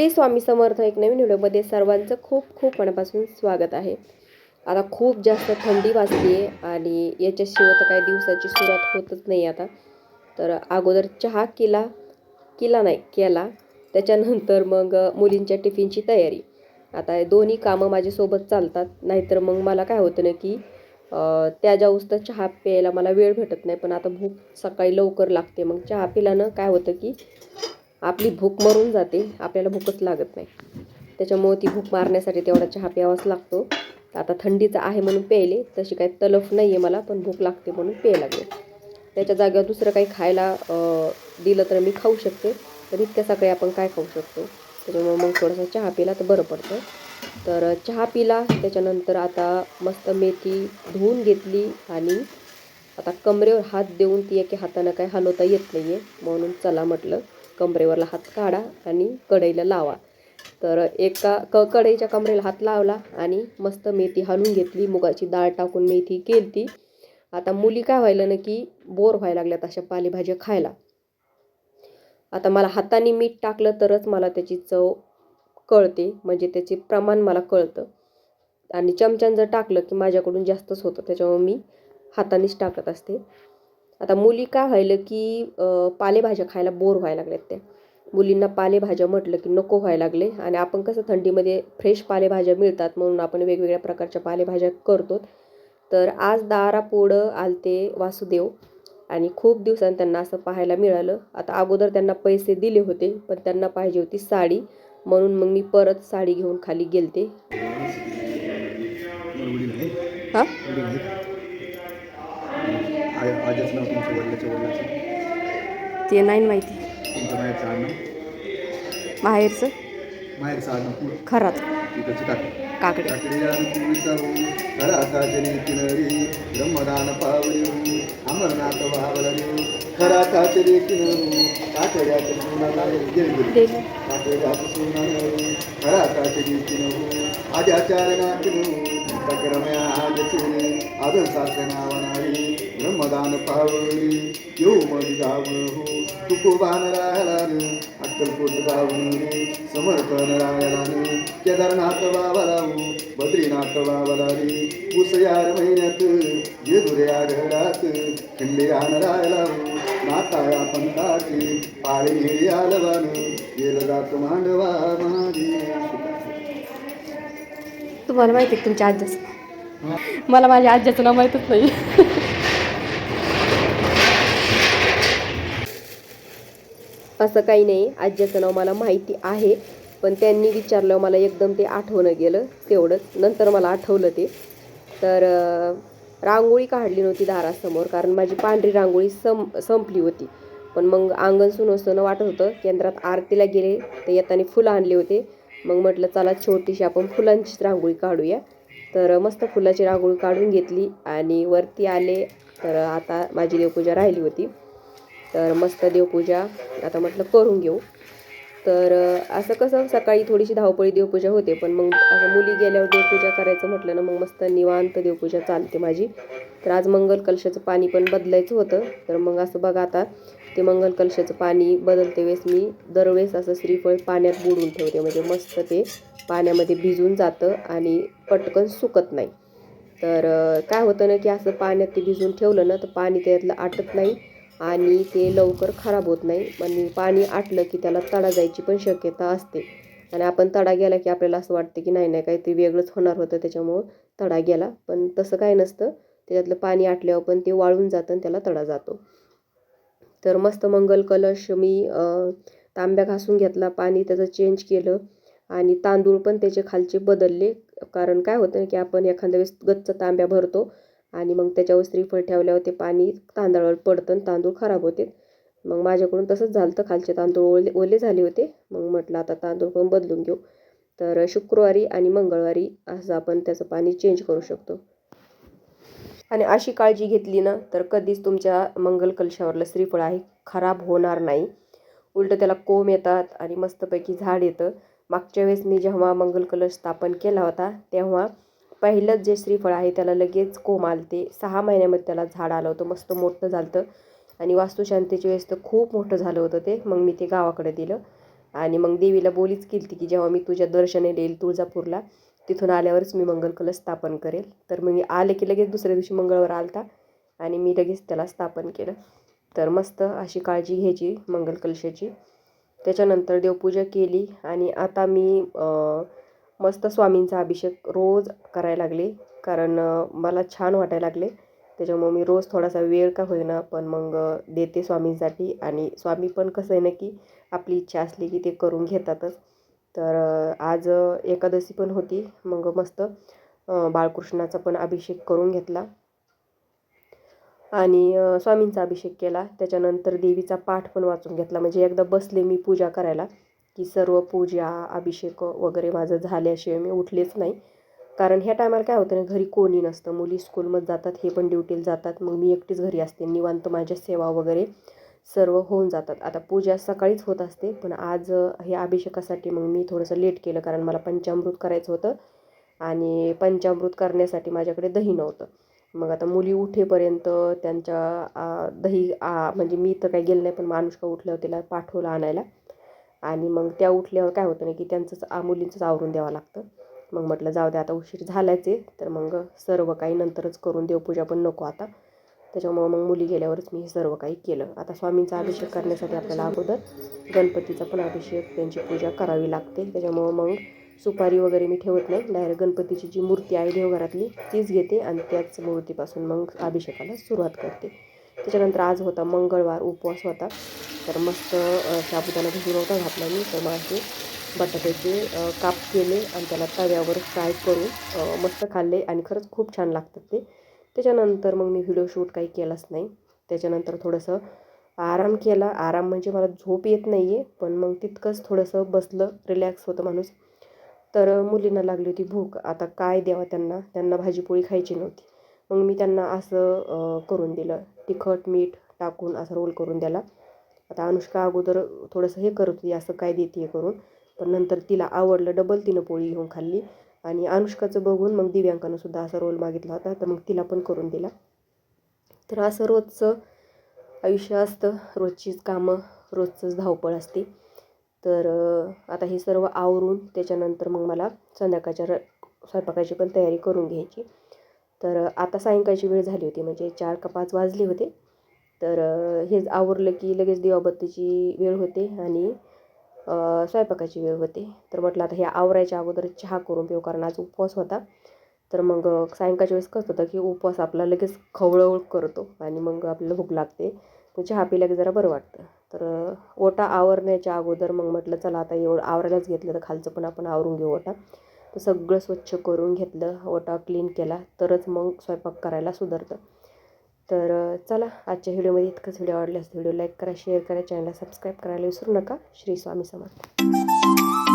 श्री स्वामी समर्थ एक नवीन व्हिडिओमध्ये सर्वांचं खूप खूप मनापासून स्वागत आहे. आता खूप जास्त थंडी वाजली आहे आणि याच्याशिवाय तर काही दिवसाची सुरुवात होतच नाही आता. तर अगोदर चहा केला केला नाही केला. त्याच्यानंतर मग मुलींच्या टिफिनची तयारी. आता हे दोन्ही कामं माझ्यासोबत चालतात. नाहीतर मग मला काय होतं ना की त्या जाऊस तर चहा प्यायला मला वेळ भेटत नाही. पण आता भूक सकाळी लवकर लागते. मग चहा पिल्यानं काय होतं की आपली भूक मरून जाते आपल्याला भूकच लागत नाही. त्याच्यामुळे ती भूक मारण्यासाठी तेवढा चहा प्यावाच लागतो. आता थंडीचा आहे म्हणून प्यायले तशी काही तलफ नाही आहे मला पण भूक लागते म्हणून प्यायला लागले. त्याच्या जागेवर दुसरं काही खायला दिलं तर मी खाऊ शकते तर इतक्या सकाळी आपण काय खाऊ शकतो? त्याच्यामुळे मग थोडासा चहा पिला तर बरं पडतं. तर चहा पिला त्याच्यानंतर आता मस्त मेथी धुवून घेतली आणि आता कमरेवर हात देऊन ती एके हातानं काय हलवता येत नाही आहे म्हणून चला म्हटलं. कमरेवरला हात काढा आणि कढईला लावा. तर एका क कढईच्या कमरेला हात लावला आणि मस्त मेथी हलवून घेतली. मुगाची डाळ टाकून मेथी केलती. आता मुली काय व्हायला ना की बोर व्हायला लागल्यात अशा पालेभाज्या खायला. आता मला हाताने मीठ टाकलं तरच मला त्याची चव कळते. म्हणजे त्याचे प्रमाण मला कळतं. आणि चमच्यान जर टाकलं की माझ्याकडून जास्तच होतं. त्याच्यामुळे मी हातानेच टाकत असते. आता मुली काय व्हायलं की पालेभाज्या खायला बोर व्हायला लागल्यात त्या. मुलींना पालेभाज्या म्हटलं की नको व्हायला लागले. आणि आपण कसं थंडीमध्ये फ्रेश पालेभाज्या मिळतात म्हणून आपण वेगवेगळ्या प्रकारच्या पालेभाज्या करतो. तर आज दारापुढं आलते वासुदेव. आणि खूप दिवसांनी त्यांना असं पाहायला मिळालं. आता अगोदर त्यांना पैसे दिले होते पण त्यांना पाहिजे होती साडी. म्हणून मग मी परत साडी घेऊन खाली गेलते. वडील आहे आजच नाव तुमच्या वडिलाच्या वडिलाचं? ते नाही माहिती. तुमच्या माहेरचं आडनाव? बाहेरचं माहेरचं आडनाव खरात. तिकडची टाक काकडे. काकडीला विचारू खरा काचरी किनरी ब्रह्मदान पावली. अमरनाथ वावलरी खरा काचरी किनरू काकड्याचं सोनाला गेली गेली दिलं काकड्याचं सोनाला खरा काचरी किनरू आद्याचार नाकिनू सक्रम्या आजची आदर ब्रह्मदान पावली येऊ मग गाव हो. तुकोबान राहायला अक्कलकोट समर्थन राहायला केदारनाथ बाबाला बद्रीनाथ बाबाला उसयार महिन्यात जेजुऱ्या घरात खंडेयान राहायला नाताया पंथाची पाळी हिरी आलवान गेलं जात मांडवा महाजी तुम्हाला माहिती आहे तुमच्या आज्याचं? मला माझ्या आज्याचं नाव माहीतच नाही. असं काही नाही आज्याचं नाव मला माहिती आहे पण त्यांनी विचारलं मला एकदम ते आठवणं गेलं तेवढंच. नंतर मला आठवलं ते. तर रांगोळी काढली नव्हती दारासमोर कारण माझी पांढरी रांगोळी सं संपली होती. पण मग अंगण सुनवसनं वाटत होतं केंद्रात आरतीला गेले तर येताना फुलं आणले होते. मग म्हटलं चला छोटीशी आपण फुलांचीच रांगोळी काढूया. तर मस्त फुलाची रांगोळी काढून घेतली आणि वरती आले. तर आता माझी देवपूजा राहिली होती. तर मस्त देवपूजा आता म्हटलं करून घेऊ. तर असं कसं सकाळी थोडीशी धावपळी देवपूजा होते पण मग असं मुली गेल्यावर देवपूजा करायचं म्हटलं ना मग मस्त निवांत देवपूजा चालते माझी. तर आज मंगल कलशाचं पाणी पण बदलायचं होतं. तर मग असं बघा आता ते मंगल कलशाचं पाणी बदलते वेळेस मी दरवेळेस असं श्रीफळ पाण्यात बुडून ठेवते. म्हणजे मस्त ते पाण्यामध्ये भिजून जातं आणि पटकन सुकत नाही. तर काय होतं ना की असं पाण्यात ते भिजून ठेवलं ना तर पाणी त्यातलं आटत नाही आणि ते लवकर खराब होत नाही. आणि पाणी आटलं की त्याला तडा जायची पण शक्यता असते. आणि आपण तडा गेला की आपल्याला असं वाटतं की नाही नाही काहीतरी वेगळंच होणार होतं त्याच्यामुळं तडा गेला. पण तसं काय नसतं. त्याच्यातलं पाणी आटल्यावर पण ते वाळून जातं आणि त्याला तडा जातो. तर मस्त मंगल कलश मी तांब्या घासून घेतला पाणी त्याचं चेंज केलं आणि तांदूळ पण त्याचे खालचे बदलले. कारण काय होतं की आपण एखाद्या वेळेस गच्च तांब्या भरतो आणि मग त्याच्यावर श्रीफळ ठेवल्यावर ते पाणी तांदळावर पडतं आणि तांदूळ खराब होते. मग माझ्याकडून तसंच झालं तर खालचे तांदूळ ओले ओले झाले होते. मग म्हटलं आता तांदूळ पण बदलून घेऊ. तर शुक्रवारी आणि मंगळवारी असं आपण त्याचं पाणी चेंज करू शकतो. आणि अशी काळजी घेतली ना तर कधीच तुमच्या मंगल कलशावरलं श्रीफळ आहे खराब होणार नाही. उलटं त्याला कोंब येतात आणि मस्तपैकी झाड येतं. मागच्या वेळेस मी जेव्हा मंगल कलश स्थापन केला होता तेव्हा पहिलंच जे श्रीफळ आहे त्याला लगेच कोंब आलते. सहा महिन्यामध्ये त्याला झाड आलं होतं मस्त मोठं झालं आणि वास्तुशांतीच्या वेळेस तर खूप मोठं झालं होतं ते. मग मी ते गावाकडे दिलं. आणि मग देवीला बोलीच केली की जेव्हा मी तुझ्या दर्शने येईल तुळजापूरला तिथून आल्यावरच मी मंगल कलश स्थापन करेल. तर मग मी आले की लगेच दुसऱ्या दिवशी मंगळवार आलता आणि मी लगेच त्याला स्थापन केलं. तर मस्त अशी काळजी घ्यायची मंगल कलशाची त्याच्यानंतर देवपूजा केली आणि आता मी मस्त स्वामींचा अभिषेक रोज करायला लागले. कारण मला छान वाटायला लागले. त्याच्यामुळे मी रोज थोडासा वेळ का होईना पण मग देते स्वामींसाठी. आणि स्वामी पण कसं आहे ना की आपली इच्छा असली की ते करून घेतातच. तर आज एकादशी पण होती. मग मस्त बाळकृष्णाचा पण अभिषेक करून घेतला. आणि स्वामींचा अभिषेक केला. त्याच्यानंतर देवीचा पाठ पण वाचून घेतला. म्हणजे एकदा बसले मी पूजा करायला की सर्व पूजा अभिषेक वगैरे माझं झाल्याशिवाय मी उठलेच नाही. कारण ह्या टायमाला काय होतं ना घरी कोणी नसतं. मुली स्कूलमध्ये जातात हे पण ड्युटीला जातात. मग मी एकटीच घरी असते. निवांत माझ्या सेवा वगैरे सर्व होऊन जातात. आता पूजा सकाळीच होत असते पण आज हे अभिषेकासाठी मग मी थोडंसं लेट केलं कारण मला पंचामृत करायचं होतं आणि पंचामृत करण्यासाठी माझ्याकडे दही नव्हतं. मग आता मुली उठेपर्यंत त्यांच्या दही आ, म्हणजे मी तर काही गेलं नाही पण मानुष्का उठल्यावर तिला पाठवलं आणायला. आणि मग त्या उठल्यावर काय होतं ना की त्यांचंच आ मुलींचंच आवरून द्यावं लागतं. मग म्हटलं जाऊ दे आता उशीर झाल्याचे तर मग सर्व काही नंतरच करून देवपूजा पण नको आता. त्याच्यामुळं मग मुली गेल्यावरच मी हे सर्व काही केलं. आता स्वामींचा अभिषेक करण्यासाठी आपल्याला अगोदर गणपतीचा पण अभिषेक त्यांची पूजा करावी लागते. त्याच्यामुळं मग सुपारी वगैरे मी ठेवत नाही. डायरेक्ट गणपतीची जी मूर्ती आहे देवघरातली तीच घेते आणि त्याच मूर्तीपासून मग अभिषेकाला सुरुवात करते. त्याच्यानंतर आज होता मंगळवार उपवास होता. तर मस्त अ, साबुदाणा भिजून होता घातला मी. तर मग असे बटाट्याचे काप केले आणि त्याला तव्यावर फ्राय करून मस्त खाल्ले आणि खरंच खूप छान लागतात ते. त्याच्यानंतर मग मी व्हिडिओ शूट काही केलाच नाही. त्याच्यानंतर थोडंसं आराम केला. आराम म्हणजे मला झोप येत नाही आहे पण मग तितकंच थोडंसं बसलं रिलॅक्स होतं माणूस. तर मुलींना लागली होती भूक. आता काय द्यावं त्यांना? त्यांना भाजीपोळी खायची नव्हती. मग मी त्यांना असं करून दिलं. तिखट मीठ टाकून असं रोल करून द्याला आता अनुष्का अगोदर थोडंसं हे करत होती असं काय देते करून. पण नंतर तिला आवडलं डबल तिनं पोळी घेऊन खाल्ली. आणि अनुष्काचं बघून मग दिव्यांकानं सुद्धा असा रोल मागितला होता. तर मग तिला पण करून दिला. तर असं रोजचं आयुष्य असतं. रोजचीच कामं रोजचंच धावपळ असते. तर आता हे सर्व आवरून त्याच्यानंतर मग मला संध्याकाळच्या र स्वयंपाकाची पण तयारी करून घ्यायची. तर आता सायंकाळची वेळ झाली होती. म्हणजे चार का पाच वाजले होते. तर हेच आवरलं की लगेच दिवाबत्तीची वेळ होते आणि स्वयंपाकाची वेळ होते. तर म्हटलं आता हे आवरायच्या अगोदर चहा करून पिऊ कारण आज उपवास होता. तर मग सायंकाळच्या वेळेस कसं होतं की उपवास आपला लगेच खवळवळ करतो आणि मग आपल्याला भूक लागते. चहा पिल्या की जरा बरं वाटतं. तर ओटा आवरण्याच्या अगोदर मग म्हटलं चला आता एवढं आवरायलाच घेतलं तर खालचं पण आपण आवरून घेऊ ओटा. तर सगळं स्वच्छ करून घेतलं ओटा क्लीन केला. तरच मग स्वयंपाक करायला सुधारतं. तर चला आजच्या व्हिडिओमध्ये इतकंच. व्हिडिओ आवडल्यास व्हिडिओ लाईक करा शेअर करा चॅनलला सबस्क्राईब करायला विसरू नका. श्री स्वामी समर्थ.